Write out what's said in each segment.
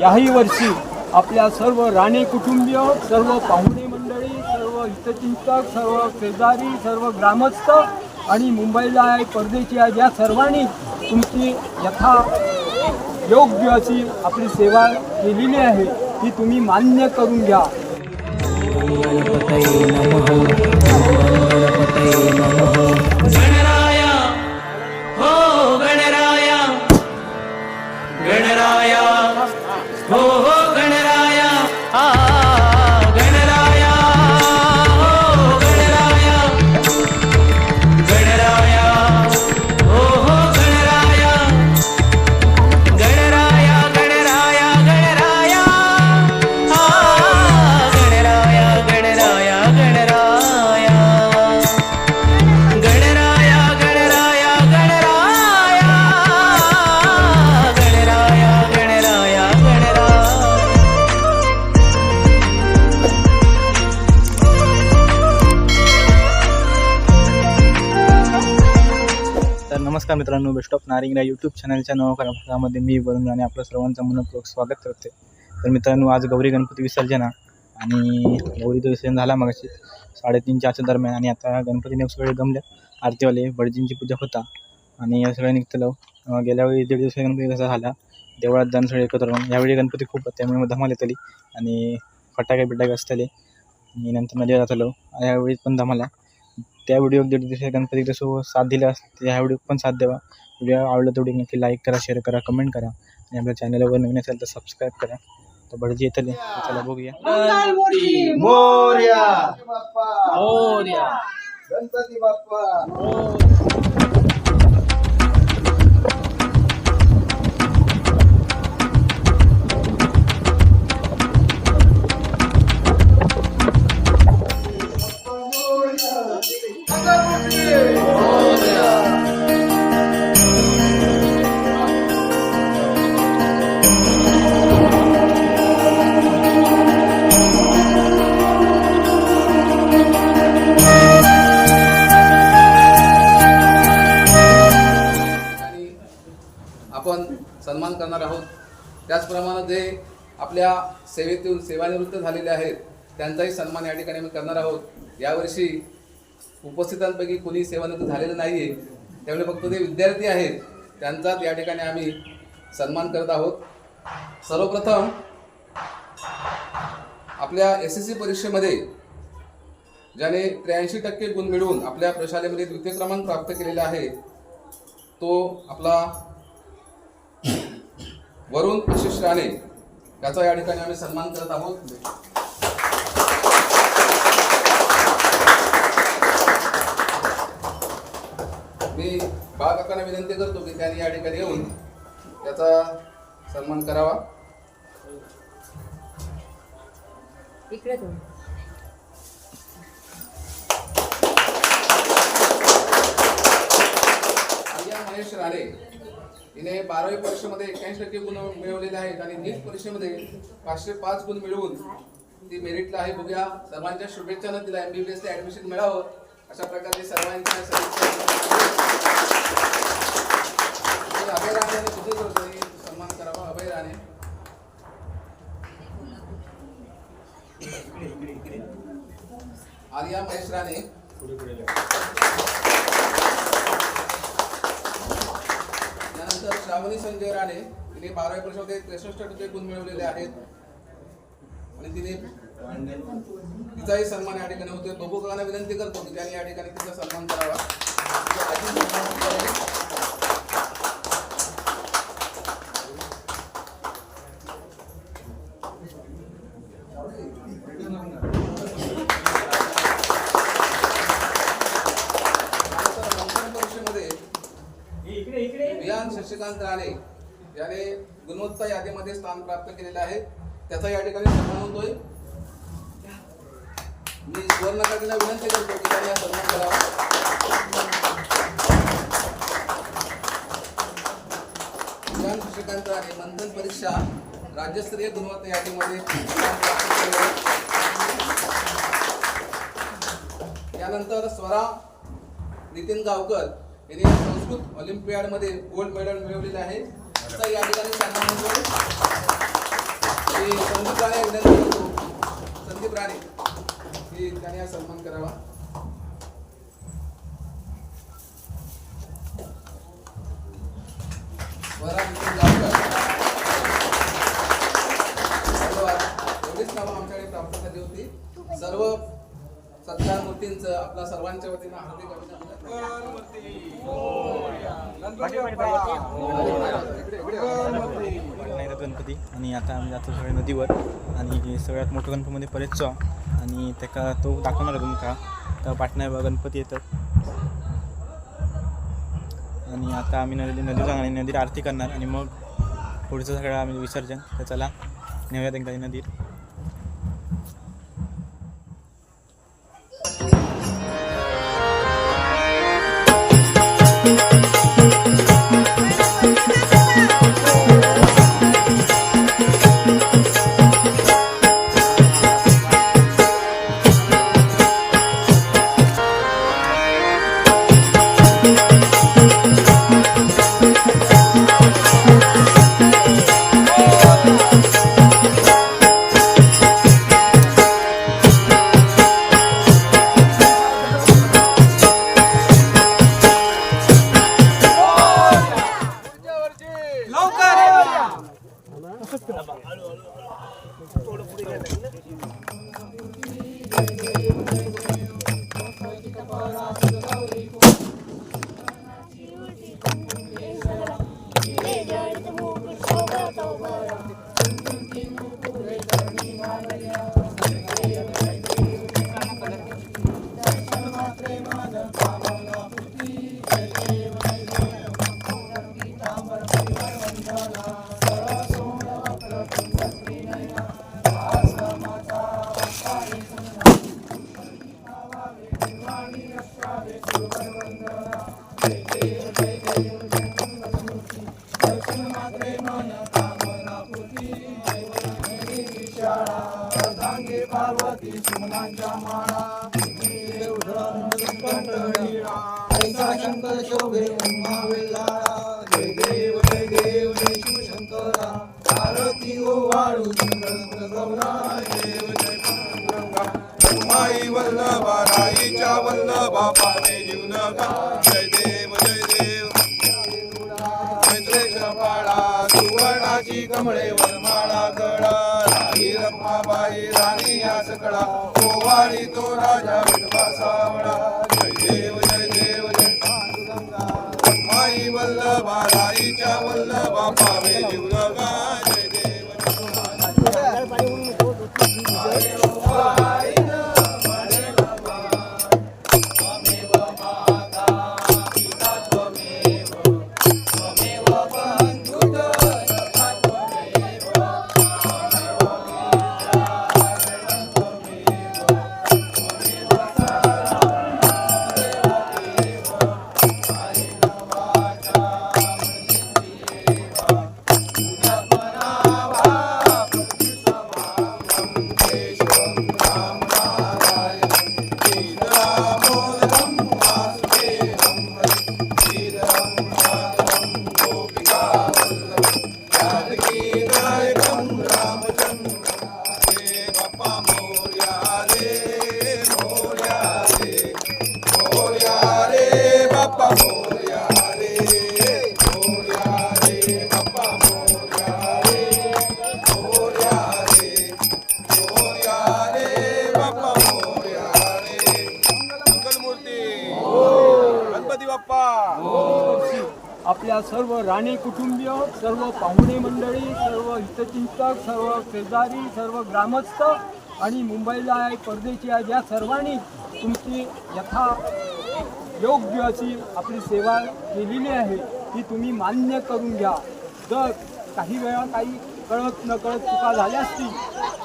याही वर्षी आपल्या सर्व राणे कुटुंबीय सर्व पाहुणे मंडळी सर्व हितचिंतक सर्व शेजारी सर्व ग्रामस्थ आणि मुंबईला आहे परदेशी आहे या सर्वांनी तुमची यथा योग्य अशी आपली सेवा केलेली आहे ती तुम्ही मान्य करून घ्या. गणपतये नमः गणपतये नमः. नमस्कार मित्रांनो बेस्ट ऑफ नारिंग या यूट्यूब चॅनलच्या नवं भागामध्ये मी वरुण आणि आपलं सर्वांचं मनपूर्वक स्वागत करते. तर मित्रांनो आज गौरी गणपती विसर्जना आणि गौरीचं विसर्जन झाला मगाशी साडेतीन चारच्या दरम्यान आणि आता गणपतीने सगळे गमले. आरतीवाले बडजींची पूजा होता आणि या सगळ्या निघतलं. गेल्या वेळी दीड दिवस गणपती कसा झाला देवळात जाऊन सगळे एकत्र राहून यावेळी गणपती खूप त्यामुळे धमाल येतली आणि फटाके बिटाके असतले आणि नंतर मजा जातलो. यावेळी पण धमाला त्या व्हिडिओ दीड दिवशी गणपती जसं साथ दिला त्या व्हिडिओ पण साथ द्यावा. व्हिडिओ आवडला तेवढी नक्की लाईक करा शेअर करा कमेंट करा. आणि आपल्या चॅनलवर नवीन असेल तर सबस्क्राईब करा. तर भटजी येतले चला बघूया. मोर्या. गणपती बाप्पा. सेवेतून सेवानिवृत्त झालेले आहेत. त्यांचाही सन्मान या ठिकाणी आम्ही करणार आहोत. यावर्षी उपस्थितांपैकी कोणी सेवानिवृत्त झालेलं नाही आहे त्यामुळे फक्त जे विद्यार्थी आहेत. त्यांचाच या ठिकाणी आम्ही सन्मान करत आहोत. सर्वप्रथम आपल्या एस एस सी परीक्षेमध्ये ज्याने त्र्याऐंशी टक्के गुण मिळवून आपल्या प्रशालेमध्ये द्वितीय क्रमांक प्राप्त केलेला आहे तो आपला वरुण आशिष राणे याचा या ठिकाणी आम्ही सन्मान करत आहोत. मी बाळकाकांना विनंती करतो की त्यांनी या ठिकाणी येऊन त्याचा सन्मान करावा. इकडे महेश राणे हिने बारावी परीक्षेमध्ये एक्क्याऐंशी टक्के गुण मिळवलेले आहेत आणि नीट परीक्षेमध्ये पाचशे पाच गुण मिळवून ती मेरिटला आहे. बघूया. सर्वांच्या शुभेच्छानं तिला एम बी बी एसला ॲडमिशन मिळावं अशा प्रकारे सर्वांच्या अभय राणे सुद्धा सन्मान करावा अभय राणे. आर्या महेश राणे. श्रावणी संजय राणे तिने बारावी परीक्षेमध्ये त्रेसष्ट टक्के गुण मिळवलेले आहेत. आणि तिने तिचाही सन्मान या ठिकाणी होते बबू विनंती करतो की त्यांनी या ठिकाणी तिचा सन्मान करावा तिचे आजी सन्मान करते. त्यानंतर मंथन परीक्षेमध्ये विहान शशिकांत राणे याने गुणवत्ता यादीमध्ये स्थान प्राप्त केलेलं आहे. त्याचा या ठिकाणी सन्मान होतोय. मी सुवर्ण काकीला विनंती करतो की त्यांनी हा सन्मान करावा. शशिकांत राणे मंथन परीक्षा राज्यस्तरीय गुणवत्ता यादीमध्ये यानंतर स्वरा नितीन गावकर याने संस्कृत ऑलिम्पियाडमध्ये गोल्ड मेडल मिळवलेलं आहे असं या ठिकाणी सांगण्यामध्ये म्हणजे संदीप राणे विनंती करतो. संदीप राणे हे त्याने हा सन्मान करावा. एवढीच नावं आमच्याकडे प्राप्त झाली होती. सर्व सत्कार मूर्तींचं आपल्या सर्वांच्या वतीनं हार्दिक अभिनंदन. गणपती आणि आता आम्ही जातो सगळे नदीवर. आणि सगळ्यात मोठं गणपतीमध्ये परेचो आणि त्याका तो दाखवणार आहे तुमका तर पाटणा गणपती येतात. आणि आता आम्ही नदी नदी जाणार आणि नदीत आरती करणार. आणि मग पुढचं सगळं आम्ही विसर्जन. तर चला नेऊयात एकदा ही नदीत. शिव आरती ओ वाळू सुंदर गौरा देव जय पांडुरंगा माई वल्लभा राईच्या वल्लभा पावे जीवनगा जय देव जय देव. मैत्रेश पाळा सुवर्णाची कमळे वनमाळा गळा राही रमाबाई राणी या सकळा. ओवाळी तो राजा विठवा सावळा. वल्लभा राईच्या वल्लभा पावे जीवनगा जय देव आपल्या सर्व राणे कुटुंबीय सर्व पाहुणे मंडळी सर्व हितचिंतक सर्व शेजारी सर्व ग्रामस्थ आणि मुंबईला आहे परदेशी आहे या सर्वांनी तुमची यथा योग्य अशी आपली सेवा केलेली आहे ती तुम्ही मान्य करून घ्या. जर काही वेळा काही कळत न कळत चुका झाल्या असतील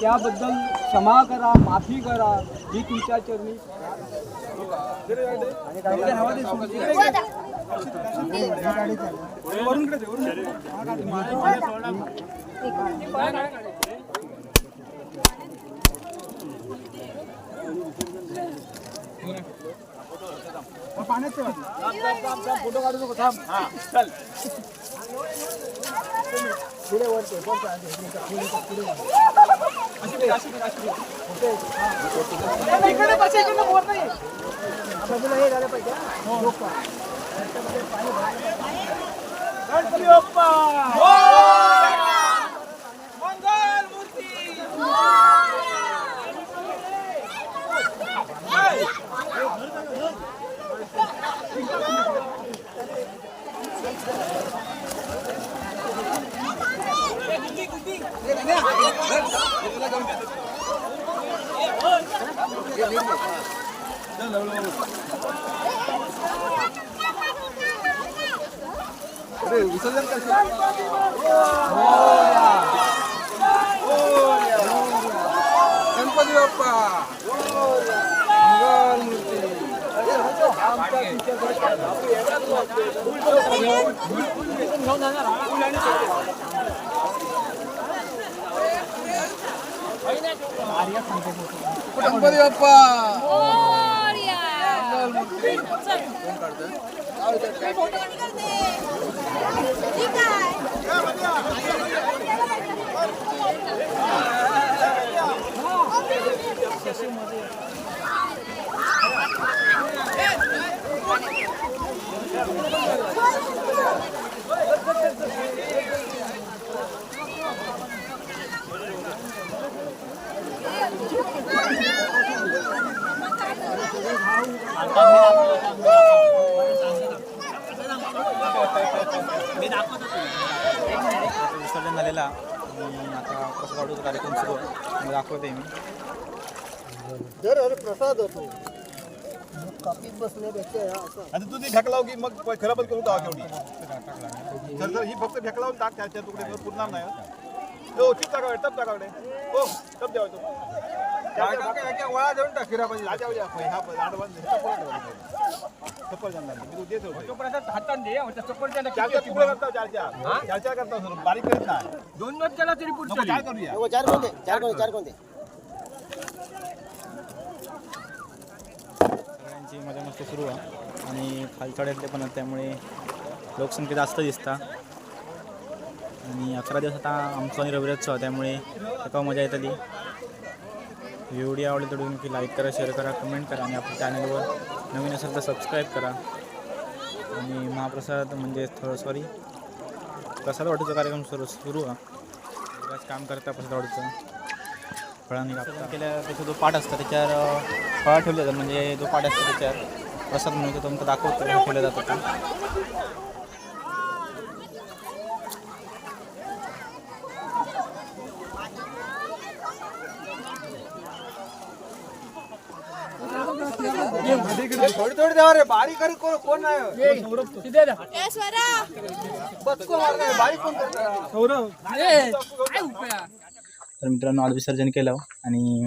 त्याबद्दल क्षमा करा माफी करा ही तुमच्या चरणी पाण्यात फोटो काढू नको थांब हा चल पुढे वरते झालं पाहिजे गणपती 그래 여기 설렁까지. 오야. 오야. 땡빠지 아빠 오야. 이건 물지 땡빠지 아빠. 오야. 이건 물지 बाप्पा विसर्जन झालेला आणि आता कसं काढूचा कार्यक्रम सुरू आहे मी दाखवते मी आणि तू ती ढकलाव की मग खरं पण करू का केवढी जर जर ही फक्त ढकलावून टाक त्याच्या तुकडे पुरणार नाही हो ठीक टाकावे टप टाकावे हो टप द्यावा तो वळा देऊन टाक खिरा पाहिजे लाजा हा मी तू देत होतो चार चार तुकडे करता चार चार चार चार करता सर बारीक करत नाही दोन दोन केला तरी पुढचं चार करूया सगळ्यांची मजा मस्त सुरू आहे. आणि खालचड्यातले पण त्यामुळे लोकसंख्या जास्त दिसता. आणि अकरा दिवस आता आमचं आणि रविराजचं त्यामुळे एका मजा येतली व्हिडिओ आवडली तर तुम्ही की लाईक करा शेअर करा कमेंट करा आणि आपल्या चॅनलवर नवीन असेल तर सबस्क्राईब करा. आणि महाप्रसाद म्हणजे थोडं सॉरी प्रसाद वाटूचा कार्यक्रम सुरू सुरू आहे. बराच काम करता प्रसाद वाटूचं फळांनी कापता केल्या त्याचा जो पाठ असतो त्याच्यावर फळा ठेवले जातात. म्हणजे जो पाठ असतो त्याच्यावर प्रसाद म्हणून तो तुमचं दाखवतो ठेवलं जातं ते. थोडी थोडी द्यावा रे बारीक करी कोण कोण नाही? मारणार बारीक कोण करणार तर मित्रांनो आज विसर्जन केलं हो. आणि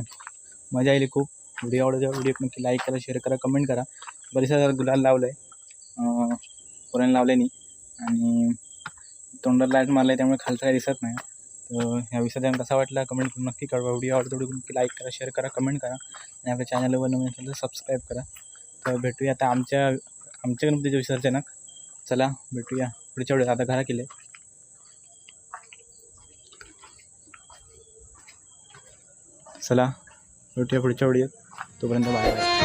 मजा आली खूप. व्हिडिओ आवडला व्हिडिओ नक्की लाईक करा शेअर करा कमेंट करा. बरेचसा गुलाल लावलं आहे पोरांनी लावले नाही. आणि तोंडाला लाइट मारलं आहे त्यामुळे खालचं काही दिसत नाही. तर ह्या विसर्जन कसा वाटला कमेंट करून नक्की कळवा. व्हिडिओ आवडतो व्हिडिओ नक्की लाईक करा शेअर करा कमेंट करा. आणि आपल्या चॅनलवर नवीन असेल तर सबस्क्राईब करा. तर भेटूया आता आमच्या आमच्या गणपतीच्या विसर्जनाक चला भेटूया. पुढच्या वेळेस आता घरा केले चला भेटूया पुढच्या व्हिडिओत तोपर्यंत बाय बाय